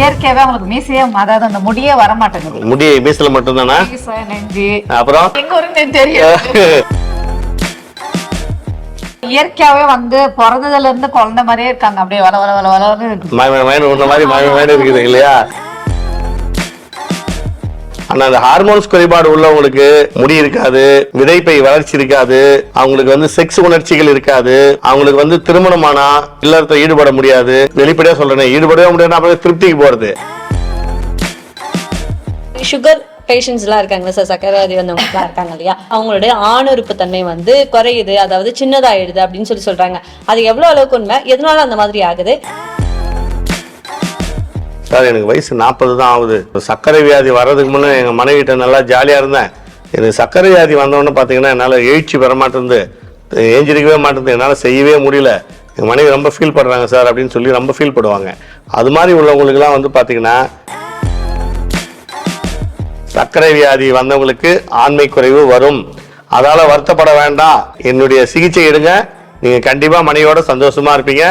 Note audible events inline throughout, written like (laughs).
இயற்கையாவே அவங்களுக்கு மீசையே அதாவது அந்த முடியே வர மாட்டேங்குது முடி மீசல மட்டும்தானா? மீசை, நெஞ்சு. அப்புறம்? எங்க ஒரு தெரியும் இயற்கையாவே வந்து பிறந்ததுல இருந்து குழந்தை மாதிரியே இருக்காங்க. அப்படியே வள வள வள வளன்னு இருக்கு. மாதிரி இருக்குது இல்லையா? ஆனா அந்த ஹார்மோன்ஸ் குறைபாடு உள்ளவங்களுக்கு முடி இருக்காது விதைப்பை வளர்ச்சி இருக்காது அவங்களுக்கு வந்து செக்ஸ் உணர்ச்சிகள் இருக்காது அவங்களுக்கு வந்து திருமணமானா இல்லறத்தை ஈடுபட முடியாது. வெளிப்படையா சொல்றேன் ஈடுபடவே முடியாது அப்புறம் திருப்திக்கு போறது? சுகர் பேஷண்ட்ஸ்லாம் இருக்காங்க சார் சக்கரவாதி வந்தவங்கலாம் இருக்காங்க இல்லையா? அவங்களுடைய ஆணுறுப்பு தன்மை வந்து குறையுது அதாவது சின்னதாயிடுது அப்படின்னு சொல்லி சொல்றாங்க. அது எவ்வளவு அளவுக்கு உண்மை? எதனால அந்த மாதிரி ஆகுது? சார் எனக்கு வயசு நாற்பது தான் ஆகுது. சர்க்கரை வியாதி வர்றதுக்கு முன்னே எங்கள் மனைவிட்ட நல்லா ஜாலியாக இருந்தேன். எனக்கு சர்க்கரை வியாதி வந்தோடனே பார்த்தீங்கன்னா என்னால் எழுச்சி பெற மாட்டேங்குது ஏஞ்சிருக்கவே மாட்டேங்குது என்னால் செய்யவே முடியல. எங்கள் மனைவி ரொம்ப ஃபீல் பண்ணுறாங்க சார் அப்படின்னு சொல்லி ரொம்ப ஃபீல் பண்ணுவாங்க அது மாதிரி உள்ளவங்களுக்குலாம் வந்து பார்த்தீங்கன்னா சர்க்கரை வியாதி வந்தவங்களுக்கு ஆண்மை குறைவு வரும். அதால் வருத்தப்பட வேண்டாம். என்னுடைய சிகிச்சை எடுங்க. நீங்கள் கண்டிப்பாக மனைவியோட சந்தோஷமாக இருப்பீங்க.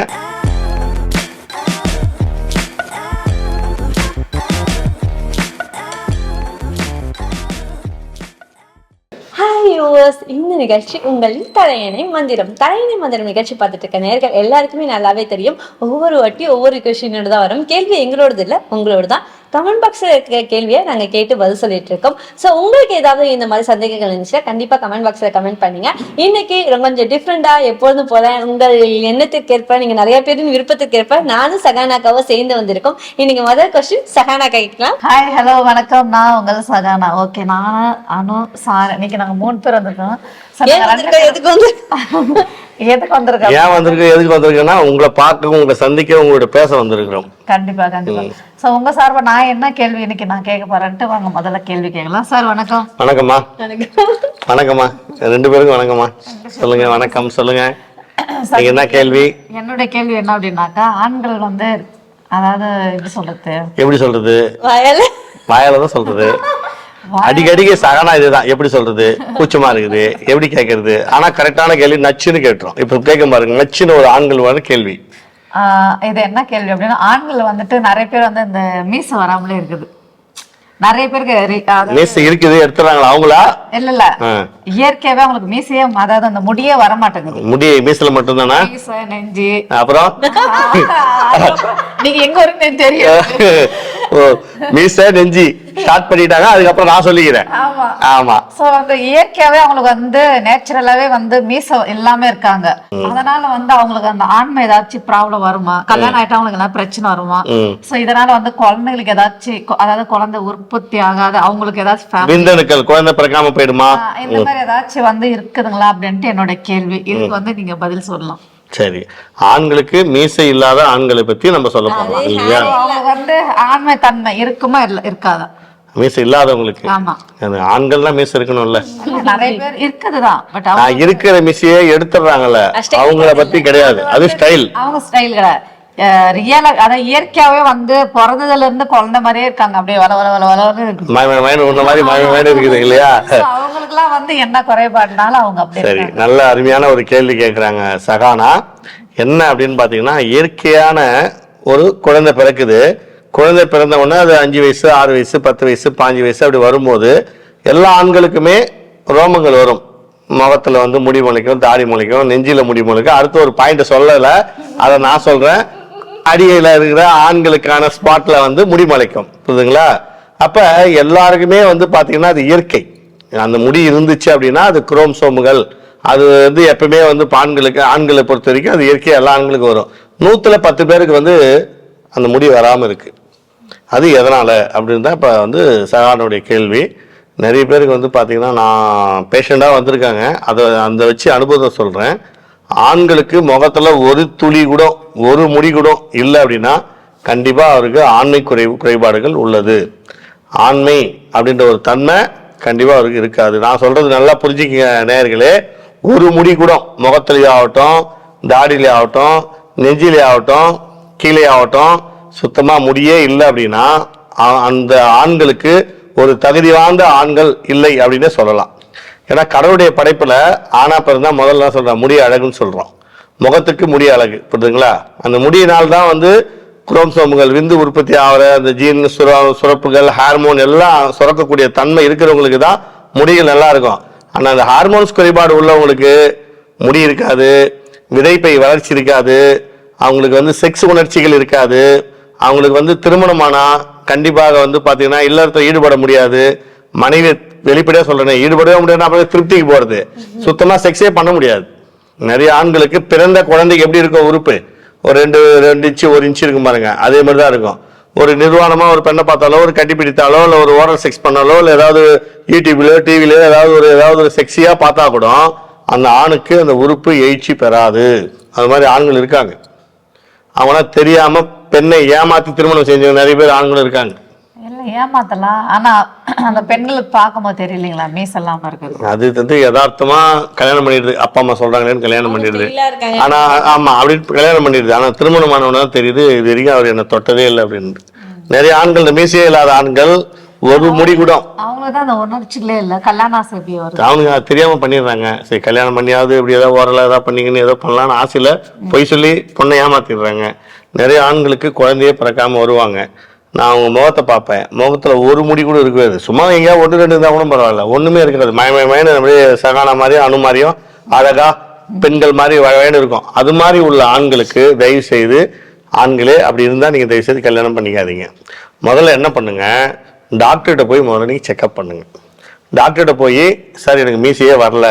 ஹாய் இந்த நிகழ்ச்சி உங்களின் தலையணை மந்திரம். தலையணை மந்திரம் நிகழ்ச்சி பார்த்துட்டு இருக்க நேர்கள் எல்லாருக்குமே நல்லாவே தெரியும். ஒவ்வொரு வாட்டி ஒவ்வொரு கொஷினோட தான் வரும். கேள்வி எங்களோடது இல்லை உங்களோட தான். கமெண்ட் பாக்ஸில் இருக்கிற கேள்வியை நாங்கள் கேட்டு பதில் சொல்லிட்டு இருக்கோம். ஸோ உங்களுக்கு ஏதாவது இந்த மாதிரி சந்தேகங்கள் இருந்துச்சுன்னா கண்டிப்பாக கமெண்ட் பாக்ஸில் கமெண்ட் பண்ணுங்க. இன்னைக்கு ரொம்ப கொஞ்சம் டிஃப்ரெண்டாக எப்பொழுதும் போல உங்கள் எண்ணத்திற்கு ஏற்ப நீங்கள் நிறைய பேரின் விருப்பத்திற்கு ஏற்ப நானும் சகானாக்காவும் சேர்ந்து வந்திருக்கோம். இன்னைக்கு முதல் கொஸ்டின் சகானா கேட்கலாம். ஹாய் ஹலோ வணக்கம். நான் உங்கள் சகானா. ஓகே நான் அனு சார். இன்னைக்கு நாங்க மூணு பேர் வந்திருக்கோம். நாங்க எதுக்கு வந்து (laughs) எதுக்கு வந்திருக்கோம் ஏன் வந்திருக்கு எதுக்கு வந்திருக்குன்னா உங்களை பார்க்க உங்களை சந்திக்க உங்களோட பேச வந்திருக்கிறோம். கண்டிப்பா கண்டிப்பா. சோ உங்க சார்பா நான் என்ன கேள்வி இன்னைக்கு நான் கேட்க போறேன்ட்டு வாங்க முதல்ல கேள்வி கேட்கலாம். சார் வணக்கம். வணக்கம்மா. வணக்கம்மா. ரெண்டு பேருக்கும் வணக்கம்மா. சொல்லுங்க வணக்கம் சொல்லுங்க. நீங்க என்ன கேள்வி? என்னுடைய கேள்வி என்ன அப்படின்னாக்கா ஆண்கள் வந்து அதாவது எப்படி சொல்றது? எப்படி சொல்றது? வயல. வாயால தான் சொல்றது. அடிக்கடிக்கு சகனா இதுதான். எப்படி சொல்றது? கூச்சமா இருக்குது. எப்படி கேட்கறது ஆனா கரெக்டான கேள்வி நச்சுன்னு கேட்டுரும். இப்ப கேட்க பாருங்க. நச்சுன்னு ஒரு ஆண்கள் வர கேள்வி. இது என்ன கேள்வி அப்படின்னா ஆண்கள் வந்துட்டு நிறைய பேர் வந்து இந்த மீச வராமலே இருக்குது. நிறைய பேருக்கு மீச இருக்குது எடுத்துறாங்களா அவங்களா? இல்ல இல்ல. இயற்கையாவே அவங்களுக்கு மீசையே அதாவது அந்த முடியே வர மாட்டேங்குது முடி மீசல மட்டும்தானா? மீசை நெஞ்சு. அப்புறம்? (laughs) நீங்க எங்க வருங்க தெரியும் (laughs) மீச நெஞ்சி ஸ்டார்ட் பண்ணிட்டாங்க அதுக்கப்புறம் நான் சொல்லிக்கிறேன். ஆமா. சோ அந்த இயற்கையாவே அவங்களுக்கு வந்து நேச்சுரலாவே வந்து மீச இல்லாம இருக்காங்க. அதனால வந்து அவங்களுக்கு அந்த ஆண்மை ஏதாச்சும் ப்ராப்ளம் வருமா? கல்யாணம் ஆயிட்டா அவங்களுக்கு ஏதாவது பிரச்சனை வருமா. சோ இதனால வந்து குழந்தைங்களுக்கு ஏதாச்சும் அதாவது குழந்தை உற்பத்தி ஆகாது அவங்களுக்கு ஏதாச்சும் விந்தணுக்கள் குழந்தை பிறக்காம போயிடுமா? இந்த மாதிரி ஏதாச்சும் வந்து இருக்குதுங்களா அப்படின்ட்டு என்னோட கேள்வி. இதுக்கு வந்து நீங்க பதில் சொல்லலாம். சரி. ஆண்களுக்கு மீசை இல்லாத ஆண்களை பத்தி நம்ம சொல்ல போறோம் இல்லையா? வந்து ஆண்மை தன்மை இருக்குமா இல்ல இருக்காதா? மீசை இல்லாதவங்களுக்கு. ஆமா. ஆண்கள்லாம் மீசை இருக்கணும்ல. நிறைய பேர் இருக்குதுதான் பட் நான் இருக்கிற மிஸ்ஸையே எடுத்துடுறாங்கல்ல. அவங்கள பத்தி கிடையாது. அது ஸ்டைல் அவங்க ஸ்டைல் கிடையாது. ரியலா அதான் இயற்கையாவே வந்து பிறந்ததுல இருந்து குழந்தை மாதிரியே இருக்காங்க. அப்படியே வள வள வள வளன்னு இருக்கு அவங்களுக்கு எல்லாம் வந்து என்ன குறைபாடுனால அவங்க அப்படி சரி நல்ல அருமையான ஒரு கேள்வி கேட்குறாங்க சகானா. என்ன அப்படின்னு பார்த்தீங்கன்னா இயற்கையான ஒரு குழந்தை பிறக்குது. குழந்தை பிறந்த உடனே அது அஞ்சு வயசு ஆறு வயசு பத்து வயசு பாஞ்சு வயசு அப்படி வரும்போது எல்லா ஆண்களுக்குமே ரோமங்கள் வரும். முகத்துல வந்து முடி முளைக்கும் தாடி முளைக்கும் நெஞ்சில முடி முளைக்கும். அடுத்த ஒரு பாயிண்ட் சொல்லலை. அதை நான் சொல்றேன். அடியில் இருக்கிற ஆண்களுக்கான ஸ்பாட்டில் வந்து முடிமலைக்கும் புரியுதுங்களா? அப்போ எல்லாருக்குமே வந்து பார்த்திங்கன்னா அது இயற்கை. அந்த முடி இருந்துச்சு அப்படின்னா அது குரோம்சோமுகள் அது வந்து எப்பவுமே வந்து ஆண்களுக்கு ஆண்களை பொறுத்த வரைக்கும் அது இயற்கை எல்லா ஆண்களுக்கும் வரும். நூற்றில் பத்து பேருக்கு வந்து அந்த முடி வராமல் இருக்குது அது எதனால் அப்படின்னு தான் இப்போ வந்து சகானுடைய கேள்வி. நிறைய பேருக்கு வந்து பார்த்திங்கன்னா நான் பேஷண்ட்டாக வந்திருக்காங்க. அதை அந்த வச்சு அனுபவத்தை சொல்கிறேன் ஆண்களுக்கு முகத்தில் ஒரு துளி கூட ஒரு முடி கூட இல்லை அப்படின்னா கண்டிப்பாக அவருக்கு ஆண்மை குறை குறைபாடுகள் உள்ளது. ஆண்மை அப்படின்ற ஒரு தன்மை கண்டிப்பாக அவருக்கு இருக்காது. நான் சொல்கிறது நல்லா புரிஞ்சுக்கங்க நேயர்களே. ஒரு முடி கூட முகத்திலே ஆகட்டும் தாடியிலே ஆகட்டும் நெஞ்சிலே ஆகட்டும் கீழே ஆகட்டும் சுத்தமாக முடியே இல்லை அப்படின்னா அந்த ஆண்களுக்கு ஒரு தகுதி வாய்ந்த ஆண்கள் இல்லை அப்படின்னே சொல்லலாம். ஏன்னா கடவுளுடைய படைப்பில் ஆணா பிறந்தா முதல்ல சொல்கிறேன் முடி அழகுன்னு சொல்கிறோம் முகத்துக்கு முடி அழகு புரியுதுங்களா அந்த முடியினால் தான் வந்து குரோம்சோம்கள் விந்து உற்பத்தி ஆகிற அந்த ஜீன் சுர சுரப்புகள் ஹார்மோன் எல்லாம் சுரக்கக்கூடிய தன்மை இருக்கிறவங்களுக்கு தான் முடிகள் நல்லா இருக்கும். ஆனால் அந்த ஹார்மோன்ஸ் குறைபாடு உள்ளவங்களுக்கு முடி இருக்காது விதைப்பை வளர்ச்சி இருக்காது அவங்களுக்கு வந்து செக்ஸ் உணர்ச்சிகள் இருக்காது அவங்களுக்கு வந்து திருமணமானால் கண்டிப்பாக வந்து பார்த்தீங்கன்னா இல்லறத்தை ஈடுபட முடியாது. மனைவி வெளிப்படையாக சொல்கிறேன் ஈடுபடவே முடியாது அப்புறம் திருப்திக்கு போகிறது சுத்தமாக செக்ஸே பண்ண முடியாது. நிறைய ஆண்களுக்கு பிறந்த குழந்தைக்கு எப்படி இருக்கும் உறுப்பு? ஒரு ரெண்டு ரெண்டு இன்ச்சு ஒரு இன்ச்சு இருக்கும் பாருங்க. அதே மாதிரி தான் இருக்கும். ஒரு நிர்வாணமாக ஒரு பெண்ணை பார்த்தாலோ ஒரு கட்டி பிடித்தாலோ இல்லை ஒரு ஓரல் செக்ஸ் பண்ணாலோ இல்லை ஏதாவது யூடியூப்லையோ டிவிலையோ ஏதாவது ஒரு ஏதாவது ஒரு செக்ஸியாக பார்த்தா கூட அந்த ஆணுக்கு அந்த உறுப்பு எழுச்சி பெறாது. அது மாதிரி ஆண்கள் இருக்காங்க. அவனா தெரியாமல் பெண்ணை ஏமாற்றி திருமணம் செஞ்சவங்க நிறைய பேர் ஆண்களும் இருக்காங்க. ஏமாத்தலாம்? ஆனா அந்த பெண்களுக்கு பார்க்கும்போது தெரியலீங்களா? மீஸ் இல்லாம இருக்குது. அது வந்து யதார்த்தமா கல்யாணம் பண்ணிடுது. அப்பா அம்மா சொல்றாங்களேன்னு கல்யாணம் பண்ணிடுது. ஆனா ஆமா அப்படி கல்யாணம் பண்ணிடுது. ஆனா திருமணமானவன தான் தெரியுது இது வரைக்கும் அவர் என்ன தொட்டதே இல்லை அப்படின்னு நிறைய ஆண்கள் இந்த மீசையே இல்லாத ஆண்கள் ஒரு முடி கூட அவங்களுக்கு தான் அந்த உணர்ச்சிகளே இல்ல. கல்யாண ஆசை வருது அவனுங்க அது தெரியாம பண்ணிடுறாங்க. சரி கல்யாணம் பண்ணியாவது இப்படி ஏதாவது ஓரளவு ஏதாவது பண்ணிங்கன்னு ஏதோ பண்ணலாம்னு ஆசையில பொய் சொல்லி பொண்ணை ஏமாத்திடுறாங்க. நிறைய ஆண்களுக்கு குழந்தையே பிறக்காம வருவாங்க. நான் அவங்க முகத்தை பார்ப்பேன். முகத்தில் ஒரு முடி கூட இருக்காது சும்மா எங்கேயாவது ஒன்று ரெண்டு இருந்தால் கூட பரவாயில்ல. ஒன்றுமே இருக்காது. மய மய மயன்னு அப்படியே சகானா மாதிரியும் அணு மாதிரியும் அழகாக பெண்கள் மாதிரி வயன்னு இருக்கும். அது மாதிரி உள்ள ஆண்களுக்கு தயவு செய்து ஆண்களே அப்படி இருந்தால் நீங்கள் தயவு செய்து கல்யாணம் பண்ணிக்காதீங்க. முதல்ல என்ன பண்ணுங்க? டாக்டர்கிட்ட போய் முதல்ல நீங்கள் செக்அப் பண்ணுங்கள் டாக்டர்கிட்ட போய் சார் எனக்கு மீசையே வரல.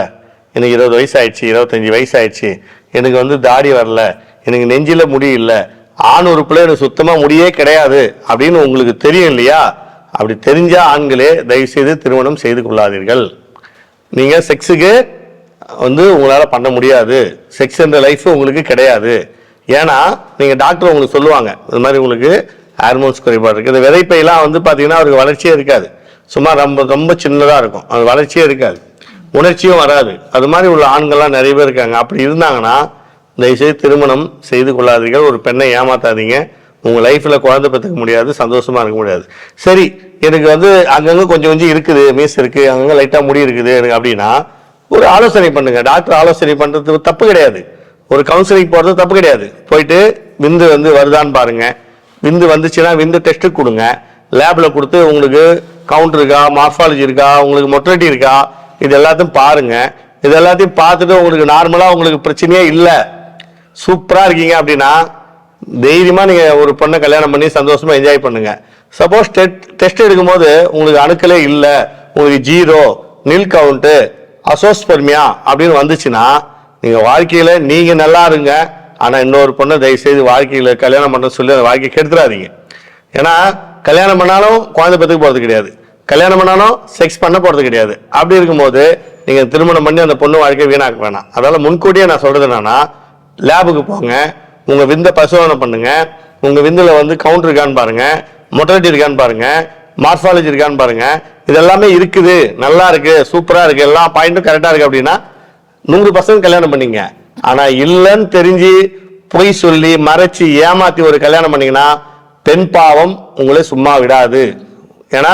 எனக்கு இருபது வயசு ஆயிடுச்சு இருபத்தஞ்சி வயசு ஆயிடுச்சு எனக்கு வந்து தாடி வரல. எனக்கு நெஞ்சில முடி இல்லை. ஆண் உறுப்புல எனக்கு சுத்தமாக முடியே கிடையாது அப்படின்னு உங்களுக்கு தெரியும் இல்லையா? அப்படி தெரிஞ்ச ஆண்களே தயவு செய்து திருமணம் செய்து கொள்ளாதீர்கள். நீங்கள் செக்ஸுக்கு வந்து உங்களால் பண்ண முடியாது. செக்ஸ் என்ற லைஃப் உங்களுக்கு கிடையாது. ஏன்னா நீங்கள் டாக்டர் உங்களுக்கு சொல்லுவாங்க. இது மாதிரி உங்களுக்கு ஹார்மோன்ஸ் குறைபாடு இருக்குது இந்த விதைப்பையெல்லாம் வந்து பார்த்தீங்கன்னா அவருக்கு வளர்ச்சியே இருக்காது. சும்மா ரொம்ப ரொம்ப சின்னதாக இருக்கும். அது வளர்ச்சியே இருக்காது. உணர்ச்சியும் வராது. அது மாதிரி உள்ள ஆண்கள்லாம் நிறைய பேர் இருக்காங்க. அப்படி இருந்தாங்கன்னா தயவுசெய்து திருமணம் செய்து கொள்ளாதீர்கள். ஒரு பெண்ணை ஏமாத்தாதீங்க. உங்கள் லைஃப்பில் குழந்தை பெற்றுக்க முடியாது சந்தோஷமாக இருக்க முடியாது. சரி எனக்கு வந்து அங்கங்கே கொஞ்சம் கொஞ்சம் இருக்குது மீஸ் இருக்குது அங்கங்கே லைட்டாக முடி இருக்குது எனக்கு அப்படின்னா ஒரு ஆலோசனை பண்ணுங்கள் டாக்டர் ஆலோசனை பண்ணுறது தப்பு கிடையாது. ஒரு கவுன்சிலிங் போகிறது தப்பு கிடையாது. போயிட்டு விந்து வந்து வருதான்னு பாருங்கள் விந்து வந்துச்சுன்னா விந்து டெஸ்ட்டு கொடுங்க. லேபில் கொடுத்து உங்களுக்கு கவுண்ட் இருக்கா மார்ஃபாலஜி இருக்கா உங்களுக்கு மொட்டலிட்டி இருக்கா இது எல்லாத்தையும் பாருங்கள் இது எல்லாத்தையும் பார்த்துட்டு உங்களுக்கு நார்மலாக உங்களுக்கு பிரச்சனையே இல்லை. சூப்பராக இருக்கீங்க அப்படின்னா தைரியமாக நீங்கள் ஒரு பொண்ணை கல்யாணம் பண்ணி சந்தோஷமாக என்ஜாய் பண்ணுங்கள் சப்போஸ் டெஸ்ட் எடுக்கும்போது உங்களுக்கு அணுக்களே இல்லை உங்களுக்கு ஜீரோ நில் கவுண்ட்டு அசோஸ்பெர்மியா அப்படின்னு வந்துச்சுன்னா நீங்கள் வாழ்க்கையில் நீங்கள் நல்லா இருங்க. ஆனால் இன்னொரு பொண்ணை தயவு செய்து வாழ்க்கையில் கல்யாணம் பண்ண சொல்லி அந்த வாழ்க்கையை கெடுத்துடாதீங்க ஏன்னா கல்யாணம் பண்ணாலும் குழந்தை பத்துக்கு போகிறது கிடையாது. கல்யாணம் பண்ணாலும் செக்ஸ் பண்ண போகிறது கிடையாது. அப்படி இருக்கும்போது நீங்கள் திருமணம் பண்ணி அந்த பொண்ணு வாழ்க்கையை வீணாக்க வேணாம். அதனால் முன்கூட்டியே நான் சொல்கிறது என்னன்னா லேபுக்கு போங்க. உங்கள் விந்த பரிசோதனை பண்ணுங்க. உங்கள் விந்தில் வந்து கவுண்டர் இருக்கான்னு பாருங்க. மொட்டலிட்டி இருக்கான்னு பாருங்க. மார்ஃபாலஜி இருக்கான்னு பாருங்க. இதெல்லாமே இருக்குது. நல்லா இருக்கு. சூப்பராக இருக்கு. எல்லா பாயிண்ட்டும் கரெக்டாக இருக்கு அப்படின்னா நூறு பர்சன்ட் கல்யாணம் பண்ணிங்க. ஆனால் இல்லைன்னு தெரிஞ்சு பொய் சொல்லி மறைச்சு ஏமாத்தி ஒரு கல்யாணம் பண்ணீங்கன்னா பெண் பாவம் உங்களை சும்மா விடாது. ஏன்னா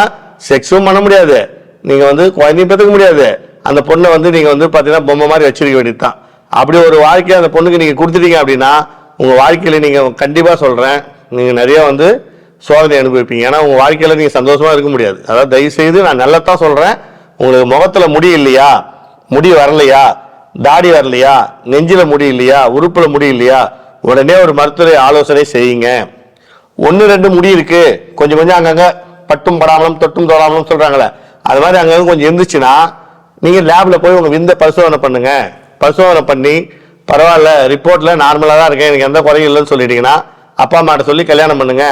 செக்ஸும் பண்ண முடியாது. நீங்கள் வந்து குழந்தையும் பெற்றுக்க முடியாது. அந்த பொண்ணை வந்து நீங்கள் வந்து பார்த்தீங்கன்னா பொம்மை மாதிரி வச்சிருக்க வேண்டியதுதான். அப்படி ஒரு வாழ்க்கையை அந்த பொண்ணுக்கு நீங்கள் கொடுத்துட்டீங்க அப்படின்னா உங்கள் வாழ்க்கையில் நீங்கள் கண்டிப்பாக சொல்கிறேன் நீங்கள் நிறையா வந்து சோதனை அனுபவிப்பீங்க. ஏன்னா உங்கள் வாழ்க்கையில் நீங்கள் சந்தோஷமாக இருக்க முடியாது. அதாவது தயவு செய்து நான் நல்லதான் சொல்கிறேன் உங்களுக்கு முகத்தில் முடி இல்லையா? முடி வரலையா? தாடி வரலையா? நெஞ்சில் முடி இல்லையா? உறுப்பில் முடி இல்லையா? உடனே ஒரு மருத்துவரை ஆலோசனை செய்யுங்க. ஒன்று ரெண்டு முடி இருக்குது கொஞ்சம் கொஞ்சம் அங்கங்கே பட்டும் படாமலும் தொட்டும் தொடாமலும் சொல்கிறாங்களே அது மாதிரி அங்கங்கே கொஞ்சம் இருந்துச்சுன்னா நீங்கள் லேபில் போய் உங்கள் விந்த பரிசோதனை பண்ணுங்கள் பரிசோதனை பண்ணி பரவாயில்ல ரிப்போர்ட்ல நார்மலா தான் இருக்கேன் எனக்கு எந்த குறையும் இல்லைன்னு சொல்லிட்டீங்கன்னா அப்பா அம்மாட்ட சொல்லி கல்யாணம் பண்ணுங்க.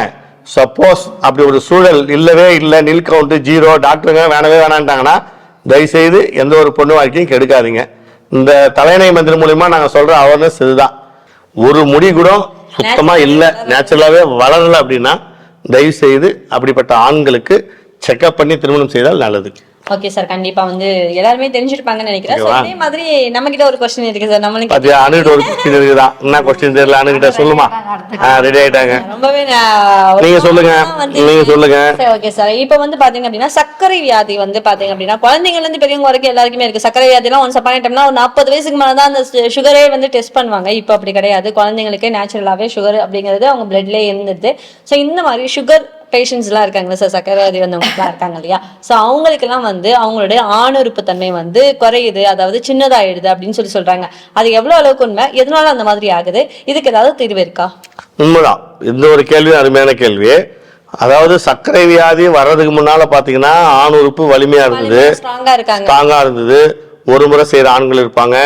சப்போஸ் அப்படி ஒரு சூழல் இல்லவே இல்லை நில் கவுண்ட் ஜீரோ டாக்டருங்க வேணவே வேணான்ட்டாங்கன்னா தயவுசெய்து எந்த ஒரு பொண்ணு வாழ்க்கையும் கெடுக்காதீங்க. இந்த தலையணை மந்திரம் மூலியமா நாங்க சொல்ற அவேர்னஸ் இதுதான். ஒரு முடி கூட சுத்தமா இல்ல நேச்சுரலாவே வளரல அப்படின்னா தயவு செய்து அப்படிப்பட்ட ஆண்களுக்கு செக்அப் பண்ணி திருமணம் செய்தால் நல்லது. ஓகே சார் கண்டிப்பா வந்து எல்லாருமே தெரிஞ்சிருப்பாங்கன்னு நினைக்கிறேன்? இதே மாதிரி நம்ம கிட்ட ஒரு கொஸ்டின் இருக்கு சார் நம்மளுக்கு பாத்தியா அணுகிட்ட ஒரு கொஸ்டின் இருக்குதான் என்ன கொஸ்டின் தெரியல அணுகிட்ட சொல்லுமா? ரெடி ஆயிட்டாங்க. (laughs) ரொம்பவே நீங்க சொல்லுங்க. நீங்க சொல்லுங்க. ஓகே சார் இப்போ வந்து பாத்தீங்க அப்படின்னா சர்க்கரை வியாதி வந்து பாத்தீங்க அப்படின்னா குழந்தைங்கள்ல இருந்து பெரியவங்க வரைக்கும் எல்லாருக்குமே இருக்கு. சர்க்கரை வியாதிலாம் ஒன்ஸ் அப்பான டைம்னா ஒரு நாற்பது வயசுக்கு மேல தான் அந்த சுகரே வந்து டெஸ்ட் பண்ணுவாங்க. இப்போ அப்படி கிடையாது. குழந்தைங்களுக்கு நேச்சுரலாவே சுகர் அப்படிங்கிறது அவங்க பிளட்லேயே இருந்துருது. ஸோ இந்த மாதிரி சுகர் பேஷண்ட்ஸ்லாம் இருக்காங்களா சார் சர்க்கரை வியாதி வந்தவங்கலாம் இருக்காங்க இல்லையா? ஸோ அவங்களுக்கெல்லாம் வந்து அவங்களுடைய ஆணுறுப்பு தன்மை வந்து குறையுது அதாவது சின்னதாயிடுது அப்படின்னு சொல்லி சொல்றாங்க. அது எவ்வளவு அளவுக்கு உண்மை? எதனால அந்த மாதிரி ஆகுது? இதுக்கு ஏதாவது தீர்வு இருக்கா? உண்மைதான். இந்த ஒரு கேள்வி அருமையான கேள்வி அதாவது சர்க்கரை வியாதி வர்றதுக்கு முன்னால பாத்தீங்கன்னா ஆண் உறுப்பு வலிமையா இருந்தது ஸ்ட்ராங்கா இருந்தது. ஒரு முறை செய்யற ஆண்கள் இருப்பாங்க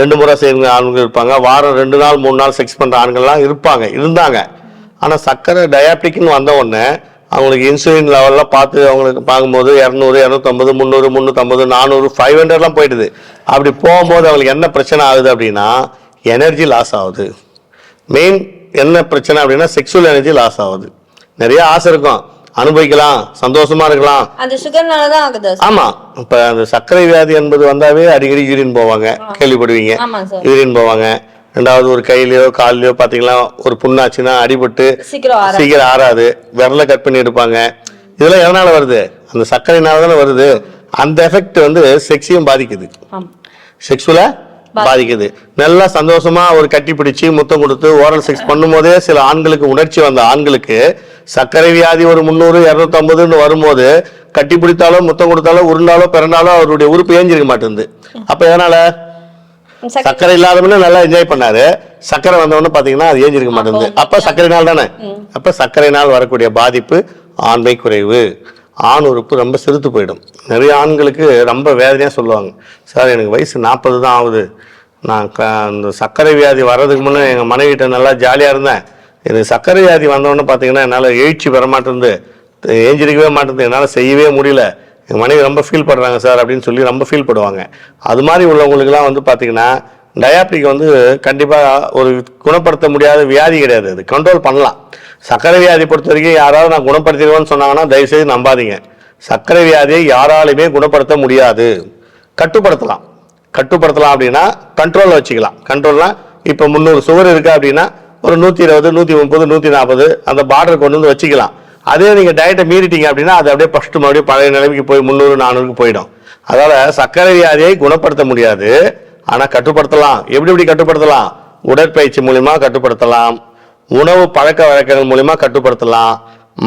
ரெண்டு முறை செய்யற ஆண்கள் இருப்பாங்க வாரம் ரெண்டு நாள் மூணு நாள் செக்ஸ் பண்ற ஆண்கள்லாம் இருப்பாங்க இருந்தாங்க. ஆனா சர்க்கரை டயாபிட்டிக்னு வந்த உடனே அவங்களுக்கு இன்சுலின் லெவல்லாம் பார்த்து அவங்களுக்கு பார்க்கும்போது இரநூறு இரநூத்தம்பது முந்நூறு முந்நூற்றம்பது நானூறு ஃபைவ் ஹண்ட்ரட்லாம் போயிடுது. அப்படி போகும்போது அவங்களுக்கு என்ன பிரச்சனை ஆகுது அப்படின்னா எனர்ஜி லாஸ் ஆகுது. மெயின் என்ன பிரச்சனை அப்படின்னா செக்ஷுவல் எனர்ஜி லாஸ் ஆகுது. நிறைய ஆசை இருக்கும். அனுபவிக்கலாம் சந்தோஷமா இருக்கலாம். அந்த சுகர்னால தான் ஆகுது. ஆமா. இப்ப அந்த சர்க்கரை வியாதி என்பது வந்தாவே அடிக்கடி யூரின் போவாங்க. கேள்விப்படுவீங்க. யூரின் போவாங்க. ரெண்டாவது ஒரு கையிலயோ கால்லயோ பாத்தீங்களா ஒரு புண்ணாச்சுன்னா அடிபட்டு சீக்கிரம் ஆற சீக்கிரம் ஆறாது. விரல கட் பண்ணி எடுப்பாங்க. இதெல்லாம் எதனால வருது? அந்த சர்க்கரைனால தானே வருது. அந்த எஃபெக்ட் வந்து செக்ஸையும் பாதிக்குது. செக்ஸுவலா பாதிக்குது. நல்லா சந்தோஷமா ஒரு கட்டி பிடிச்சு முத்தம் கொடுத்து ஓரல் செக்ஸ் பண்ணும்போதே சில ஆண்களுக்கு உணர்ச்சி வந்த ஆண்களுக்கு சர்க்கரை வியாதி ஒரு முந்நூறு இரநூத்தம்பதுன்னு வரும்போது கட்டி பிடித்தாலோ முத்தம் கொடுத்தாலோ உருண்டாலோ பிறந்தாலோ அவருடைய உறுப்பு ஏஞ்சிருக்க மாட்டேங்குது. அப்ப எதனால? சர்க்கரை இல்லாதவனே நல்லா என்ஜாய் பண்ணாரு. சர்க்கரை வந்தவொடனே பாத்தீங்கன்னா அது ஏஞ்சிருக்க மாட்டேங்குது. அப்ப சர்க்கரை நாள் தானே? அப்ப சர்க்கரை நாள் வரக்கூடிய பாதிப்பு ஆண்மை குறைவு. ஆண் உறுப்பு ரொம்ப சிறுத்து போயிடும். நிறைய ஆண்களுக்கு ரொம்ப வேதனையா சொல்லுவாங்க. சார் எனக்கு வயசு நாற்பது தான் ஆகுது. நான் க- அந்த சர்க்கரை வியாதி வர்றதுக்கு முன்னே எங்க மனைவிட்ட நல்லா ஜாலியா இருந்தேன். எனக்கு சர்க்கரை வியாதி வந்தவொடனே பாத்தீங்கன்னா என்னால எழுச்சி பெற மாட்டேங்குது. ஏஞ்சிருக்கவே மாட்டேங்குது. என்னால செய்யவே முடியல. எங்கள் மனைவி ரொம்ப ஃபீல் பண்ணுறாங்க சார் அப்படின்னு சொல்லி ரொம்ப ஃபீல் பண்ணுவாங்க அது மாதிரி உள்ளவங்களுக்குலாம் வந்து பார்த்தீங்கன்னா டயாபிட்டிக் வந்து கண்டிப்பாக ஒரு குணப்படுத்த முடியாத வியாதி கிடையாது. அது கண்ட்ரோல் பண்ணலாம். சர்க்கரை வியாதி பொறுத்த வரைக்கும் யாராவது நான் குணப்படுத்திடுவேன்னு சொன்னாங்கன்னா தயவுசெய்து நம்பாதீங்க. சர்க்கரை வியாதியை யாராலையுமே குணப்படுத்த முடியாது. கட்டுப்படுத்தலாம். கட்டுப்படுத்தலாம் அப்படின்னா கண்ட்ரோலில் வச்சுக்கலாம். கண்ட்ரோல்னால் இப்போ முந்நூறு சுகர் இருக்குது அப்படின்னா ஒரு நூற்றி இருபது நூற்றி முப்பது நூற்றி நாற்பது அந்த பார்டர் கொண்டு வந்து வச்சுக்கலாம். அதே நீங்கள் டயட்டை மீறிட்டீங்க அப்படின்னா அது அப்படியே ஃபஸ்ட்டு மறுபடியும் பழைய நிலைமைக்கு போய் முந்நூறு நானூறுக்கு போயிடும். அதனால் சர்க்கரை வியாதியை குணப்படுத்த முடியாது. ஆனால் கட்டுப்படுத்தலாம். எப்படி எப்படி கட்டுப்படுத்தலாம்? உடற்பயிற்சி மூலிமா கட்டுப்படுத்தலாம். உணவு பழக்க வழக்கங்கள் மூலிமா கட்டுப்படுத்தலாம்.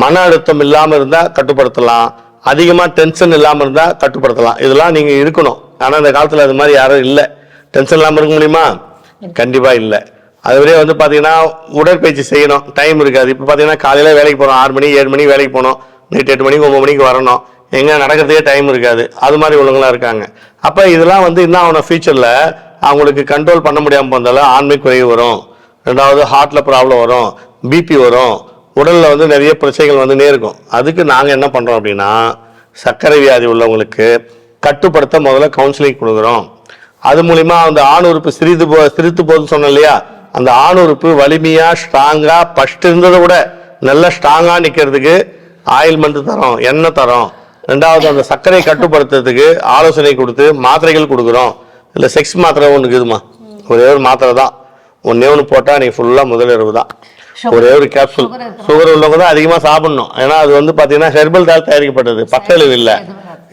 மன அழுத்தம் இல்லாமல் இருந்தால் கட்டுப்படுத்தலாம். அதிகமாக டென்ஷன் இல்லாமல் இருந்தால் கட்டுப்படுத்தலாம். இதெல்லாம் நீங்கள் இருக்கணும். ஆனால் இந்த காலத்தில் அது மாதிரி யாரும் இல்லை. டென்ஷன் இல்லாமல் இருக்க முடியுமா? கண்டிப்பாக இல்லை. அதுவரையே வந்து பார்த்தீங்கன்னா உடற்பயிற்சி செய்யணும். டைம் இருக்காது. இப்போ பார்த்தீங்கன்னா காலையில் வேலைக்கு போகிறோம் ஆறு மணி ஏழு மணி வேலைக்கு போகணும் நைட் எட்டு மணிக்கு ஒம்பது மணிக்கு வரணும். எங்கே நடக்கிறதுக்கே டைம் இருக்காது. அது மாதிரி உள்ளவங்களாம் இருக்காங்க. அப்போ இதெல்லாம் வந்து என்ன ஆகணும் ஃபியூச்சரில் அவங்களுக்கு கண்ட்ரோல் பண்ண முடியாமல் போந்தாலும் ஆண்மை குறைவு வரும். ரெண்டாவது ஹார்ட்டில் ப்ராப்ளம் வரும். பிபி வரும். உடலில் வந்து நிறைய பிரச்சனைகள் வந்து நேருக்கும் அதுக்கு நாங்கள் என்ன பண்ணுறோம் அப்படின்னா சர்க்கரை வியாதி உள்ளவங்களுக்கு கட்டுப்படுத்த முதல்ல கவுன்சிலிங் கொடுக்குறோம். அது மூலிமா அந்த ஆண் உறுப்பு சிறிது போ சிரித்து போகுதுன்னு சொன்னேன் இல்லையா? அந்த ஆண் உறுப்பு வலிமையா ஸ்ட்ராங்கா ஃபர்ஸ்ட் இருந்ததை விட நல்ல ஸ்ட்ராங்கா நிக்கிறதுக்கு ஆயில்மெண்ட் தரோம் எண்ணெய் தரோம். ரெண்டாவது அந்த சர்க்கரை கட்டுப்படுத்துறதுக்கு ஆலோசனை கொடுத்து மாத்திரைகள் கொடுக்குறோம். இல்லை செக்ஸ் மாத்திரை ஒன்று இருக்குதுமா ஒரே ஒரு மாத்திரை தான். ஒன்னே ஒன்று போட்டால் நீ ஃபுல்லாக முதலிரவு தான். ஒரே ஒரு கேப்சூல் சுகர் உள்ளவங்க தான் அதிகமாக சாப்பிடணும். ஏன்னா அது வந்து பார்த்தீங்கன்னா ஹெர்பல் தால் தயாரிக்கப்பட்டது. பக்கவிளைவு இல்லை.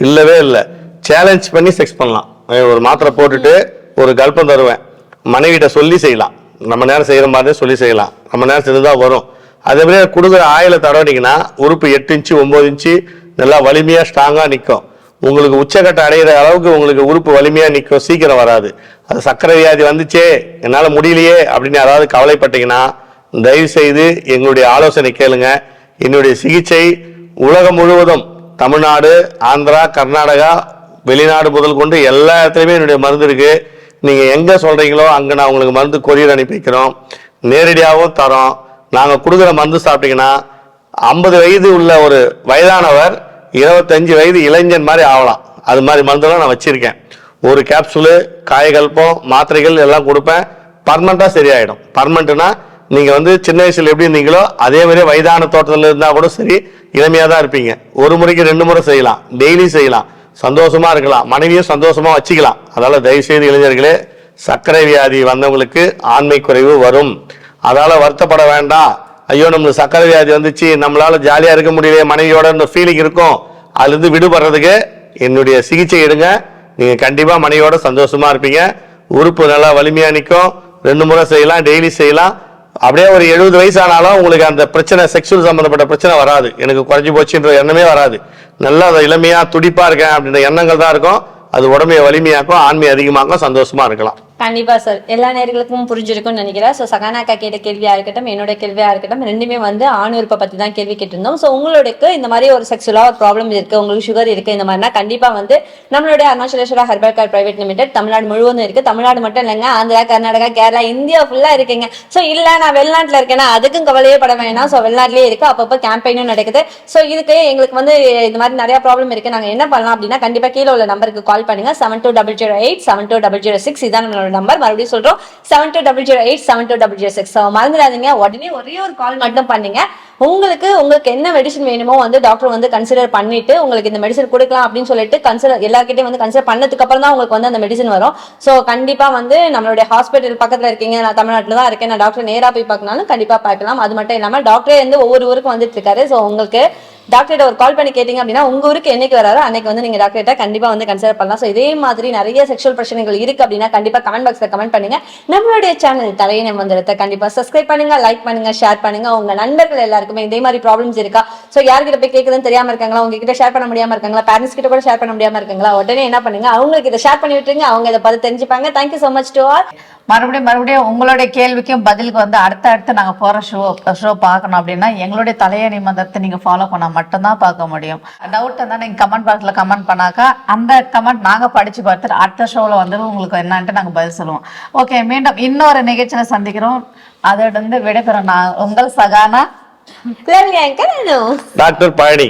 இல்லவே இல்லை. சேலஞ்ச் பண்ணி செக்ஸ் பண்ணலாம். ஒரு மாத்திரை போட்டுட்டு ஒரு கல்பம் தருவேன். மனைவிட்ட சொல்லி செய்யலாம். நம்ம நேரம் செய்கிற மாதிரி சொல்லி செய்யலாம். நம்ம நேரம் செஞ்சு தான் வரும். அதே மாதிரி கொடுக்குற ஆயில தடவினீங்கன்னா உறுப்பு எட்டு இன்ச்சு ஒம்பது இன்ச்சு நல்லா வலிமையாக ஸ்ட்ராங்காக நிற்கும் உங்களுக்கு உச்சக்கட்ட அடையிற அளவுக்கு உங்களுக்கு உறுப்பு வலிமையாக நிற்கும் சீக்கிரம் வராது. அது சர்க்கரை வியாதி வந்துச்சே என்னால் முடியலையே அப்படின்னு யாராவது கவலைப்பட்டீங்கன்னா தயவு செய்து எங்களுடைய ஆலோசனை கேளுங்க. என்னுடைய சிகிச்சை உலகம் முழுவதும் தமிழ்நாடு ஆந்திரா கர்நாடகா வெளிநாடு முதல் கொண்டு எல்லா இடத்துலையுமே என்னுடைய மருந்து இருக்குது நீங்கள் எங்கே சொல்கிறீங்களோ அங்கே நான் உங்களுக்கு மருந்து கொரியர் அனுப்பி வைக்கிறோம். நேரடியாகவும் தரோம். நாங்கள் கொடுக்குற மருந்து சாப்பிட்டீங்கன்னா ஐம்பது வயது உள்ள ஒரு வயதானவர் இருபத்தஞ்சு வயது இளைஞன் மாதிரி ஆகலாம். அது மாதிரி மருந்தெல்லாம் நான் வச்சுருக்கேன். ஒரு கேப்சூலு காயகல்பம் மாத்திரைகள் எல்லாம் கொடுப்பேன். பர்மனெண்ட்டாக சரியாயிடும். பர்மனெண்ட்னா நீங்கள் வந்து சின்ன வயசில் எப்படி இருந்தீங்களோ அதே மாதிரி வயதான தோட்டத்தில் இருந்தால் கூட சரி இளமையாக தான் இருப்பீங்க. ஒரு முறைக்கு ரெண்டு முறை செய்யலாம். டெய்லி செய்யலாம். சந்தோஷமா இருக்கலாம். மனைவியும் சந்தோஷமா வச்சுக்கலாம். அதனால தயவு செய்து இளைஞர்களே சர்க்கரை வியாதி வந்தவங்களுக்கு ஆண்மை குறைவு வரும். அதால வருத்தப்பட வேண்டாம் ஐயோ நம்மளுக்கு சர்க்கரை வியாதி வந்துச்சு நம்மளால ஜாலியா இருக்க முடியல மனைவியோட இந்த ஃபீலிங் இருக்கும். அதுலேருந்து விடுபடுறதுக்கு என்னுடைய சிகிச்சை எடுங்க. நீங்க கண்டிப்பா மனைவியோட சந்தோஷமா இருப்பீங்க. உறுப்பு நல்லா வலிமையா நிற்கும். ரெண்டு முறை செய்யலாம் டெய்லி செய்யலாம். அப்படியே ஒரு எழுபது வயசு ஆனாலும் உங்களுக்கு அந்த பிரச்சனை செக்ஷுவல் சம்மந்தப்பட்ட பிரச்சனை வராது. எனக்கு குறைஞ்சி போச்சுன்ற எண்ணமே வராது. நல்லா அதை இளமையாக துடிப்பாக இருக்கேன் அப்படின்ற எண்ணங்கள் தான் இருக்கும். அது உடமையை வலிமையாக்கும் ஆண்மை அதிகமாகும் சந்தோஷமாக இருக்கலாம். கண்டிப்பா சார் எல்லா நேர்களுக்கும் புரிஞ்சிருக்கும்னு நினைக்கிறேன். ஸோ சகானா அக்கா கேட்ட கேள்வியா இருக்கட்டும் என்னோட கேள்வியா இருக்கட்டும் ரெண்டுமே வந்து ஆண் உறுப்பை பத்தி தான் கேள்வி கேட்டிருந்தோம். ஸோ உங்களுக்கு இந்த மாதிரி ஒரு செக்ஷுவலா ஒரு ப்ராப்ளம் இருக்கு உங்களுக்கு சுகர் இருக்கு இந்த மாதிரினா கண்டிப்பா வந்து நம்மளுடைய Arunachaleswara herbal care private limited Tamil Nadu முழுவதும் இருக்கு. தமிழ்நாடு மட்டும் இல்லைங்க ஆந்திரா கர்நாடகா கேரளா இந்தியா ஃபுல்லா இருக்குங்க. ஸோ இல்ல நான் வெளிநாட்டுல இருக்கேன்னா அதுக்கும் கவலையே பட வேணாம். ஸோ வெளிநாட்டிலேயே இருக்கு. அப்பப்போ கேம்பெயினும் நடக்குது. ஸோ இதுக்கு எங்களுக்கு வந்து இந்த மாதிரி நிறைய ப்ராப்ளம் இருக்கு. நாங்க என்ன பண்ணலாம் அப்படின்னா கண்டிப்பா கீழே உள்ள நம்பருக்கு கால் பண்ணுங்க. Seven two double zero eight seven two double zero six இதான் நம்மளோட நம்பர் மறுபடியும் சொல்றோம். Seven two double zero eight seven two double zero six மறந்துடாதீங்க. உடனே ஒரே ஒரு கால் மட்டும் பண்ணீங்க. உங்களுக்கு உங்களுக்கு என்ன மெடிசன் வேணுமோ வந்து டாக்டர் வந்து கன்சிடர் பண்ணிட்டு உங்களுக்கு இந்த மெடிசன் கொடுக்கலாம் அப்படின்னு சொல்லிட்டு கன்சிடர் எல்லாருக்கிட்டையும் வந்து கன்சிடர் பண்ணதுக்கு அப்புறம் தான் உங்களுக்கு வந்து அந்த மெடிசன் வரும். ஸோ கண்டிப்பா வந்து நம்மளுடைய ஹாஸ்பிட்டல் பக்கத்துல இருக்கீங்க. நான் தமிழ்நாட்டில் தான் இருக்கேன். நான் டாக்டர் நேராக போய் பார்க்கனாலும் கண்டிப்பா பார்க்கலாம். அது மட்டும் இல்லாமல் டாக்டரே வந்து ஒவ்வொரு ஊருக்கும் வந்துட்டு இருக்காரு. ஸோ உங்களுக்கு டாக்டர்கிட்ட ஒரு கால் பண்ணி கேட்டீங்க அப்படின்னா உங்க ஊருக்கு என்னைக்கு வராரோ அன்னைக்கு வந்து நீங்க டாக்டர்கிட்ட கண்டிப்பா வந்து கன்சிடர் பண்ணலாம். ஸோ இதே மாதிரி நிறைய செக்ஷுவல் பிரச்சனைகள் இருக்கு அப்படின்னா கண்டிப்பா கமெண்ட் பாக்ஸ்ல கமெண்ட் பண்ணுங்க. நம்மளுடைய சேனல் தலையினை மந்திரத்தை கண்டிப்பா சப்ஸ்கிரைப் பண்ணுங்க லைக் பண்ணுங்க ஷேர் பண்ணுங்க. உங்க நண்பர்கள் எல்லாருக்குமே இதே மாதிரி ப்ராப்ளம்ஸ் இருக்கா? ஸோ யார்கிட்ட போய் கேட்குதுன்னு தெரியாம இருக்காங்களா? உங்ககிட்ட ஷேர் பண்ண முடியாம இருக்காங்களா? பேரண்ட்ஸ் கிட்ட கூட ஷேர் பண்ண முடியாம இருக்காங்களா? உடனே என்ன பண்ணுங்க? அவங்களுக்கு இதை ஷேர் பண்ணி விட்டுருங்க. அவங்க இதை பார்த்து தெரிஞ்சுப்பாங்க. Thank you so much to all மறுபடியும் மறுபடியும் உங்களுடைய கேள்விக்கும் பதிலுக்கு வந்து அடுத்த அடுத்து நாங்கள் போகிற ஷோ ஷோ பார்க்கணும் அப்படின்னா எங்களுடைய தலையணி மந்திரத்தை நீங்கள் ஃபாலோ பண்ணாமல் மட்டும்தான் பார்க்க முடியும். டவுட் இருந்தா நீங்க கமெண்ட் பாக்ஸ்ல கமெண்ட் பண்ணாக்கா அந்த கமெண்ட் நாங்க படிச்சு பார்த்துட்டு அடுத்த ஷோல வந்து உங்களுக்கு என்னன்ட்டு நாங்க பதில் சொல்லுவோம். ஓகே மீண்டும் இன்னொரு நிகழ்ச்சியில சந்திக்கிறோம். அதோட வந்து விடைபெறும் நான் உங்கள் சகானா. டாக்டர் பழனி.